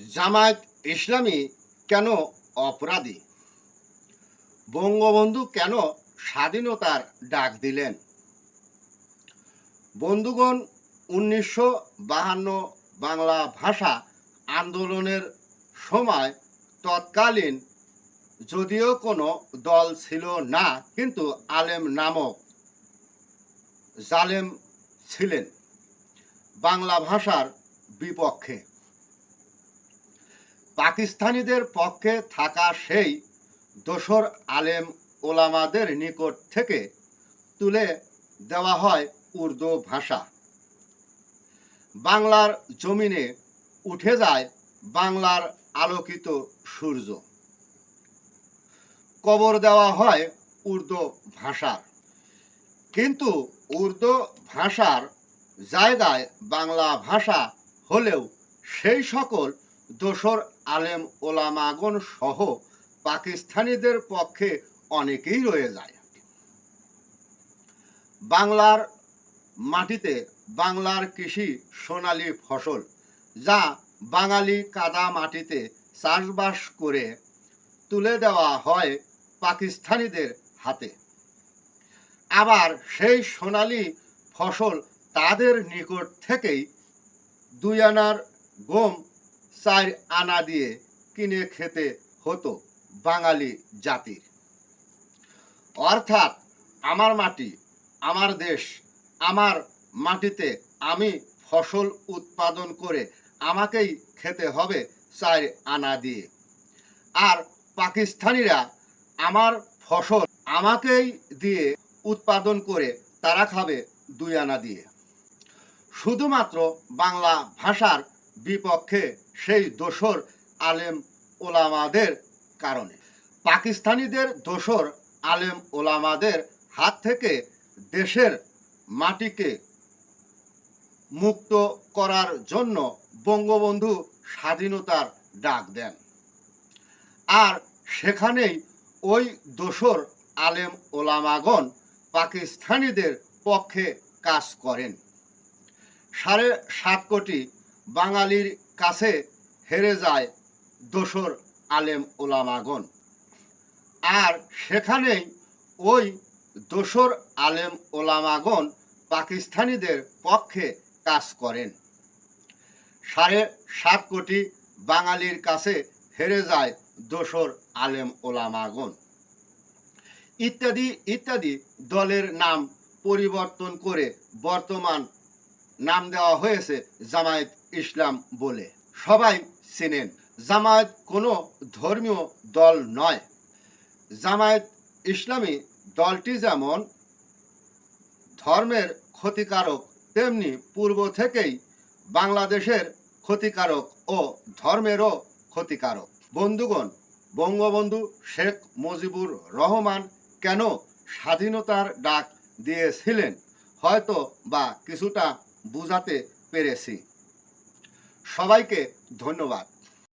জামায়াত ইসলামী কেন অপরাধী? বঙ্গবন্ধু কেন স্বাধীনতার ডাক দিলেন? বন্ধুগণ, উনিশশো বাহান্ন বাংলা ভাষা আন্দোলনের সময় তৎকালীন যদিও কোনো দল ছিল না, কিন্তু আলেম নামক জালেম ছিলেন বাংলা ভাষার বিপক্ষে। পাকিস্তানিদের পক্ষে থাকা সেই দোসর আলেম ওলামাদের নিকট থেকে তুলে দেওয়া হয় উর্দু ভাষা। বাংলার জমিনে উঠে যায় বাংলার আলোকিত সূর্য। কবর দেওয়া হয় উর্দু ভাষার। কিন্তু উর্দু ভাষার জায়গায় বাংলা ভাষা হলেও সেই সকল দোসর আলেম ওলামাগণ সহ পাকিস্তানিদের পক্ষে অনেকেই রয়ে যায়। বাংলার মাটিতে বাংলার কৃষি সোনালী ফসল, যা বাঙালি কাদা মাটিতে চাষবাস করে তুলে দেওয়া হয় পাকিস্তানিদের হাতে। আবার সেই সোনালী ফসল তাদের নিকট থেকেই দুই আনার গম চার আনা দিয়ে কিনে খেতে হতো বাঙালি জাতির। অর্থাৎ আমার মাটি, আমার দেশ, আমার মাটিতে আমি ফসল উৎপাদন করে আমাকেই খেতে হবে চার আনা দিয়ে। আর পাকিস্তানিরা আমার ফসল আমাকেই দিয়ে উৎপাদন করে তারা খাবে দুই আনা দিয়ে। শুধুমাত্র বাংলা ভাষার বিপক্ষে সেই দোসর আলেম ওলামাদের কারণে। পাকিস্তানিদের দোসর আলেম ওলামাদের হাত থেকে দেশের মাটিকে মুক্ত করার জন্য বঙ্গবন্ধু স্বাধীনতার ডাক দেন। আর সেখানেই ওই দোসর আলেম ওলামাগণ পাকিস্তানিদের পক্ষে কাজ করেন। সাড়ে সাত কোটি বাঙালির কাছে হেরে যায় দোসর আলেম ওলামাগণ। আর সেখানেই ওই দোসর আলেম ওলামাগণ পাকিস্তানিদের পক্ষে কাজ করেন। সাড়ে সাত কোটি বাঙালির কাছে হেরে যায় দোসর আলেম ওলামাগণ। ইত্যাদি ইত্যাদি দলের নাম পরিবর্তন করে বর্তমান নাম দেওয়া হয়েছে জামায়াত ইসলাম বলে। সবাই চেনেন, জামায়াত কোনো ধর্মীয় দল নয়। জামায়াত ইসলামী দলটি যেমন ধর্মের ক্ষতিকারক, তেমনি পূর্ব থেকেই বাংলাদেশের ক্ষতিকারক ও ধর্মেরও ক্ষতিকারক। বন্ধুগণ, বঙ্গবন্ধু শেখ মুজিবুর রহমান কেন স্বাধীনতার ডাক দিয়েছিলেন? হয়তো বা কিছুটা বুঝাতে পেরেছি। সবাইকে ধন্যবাদ।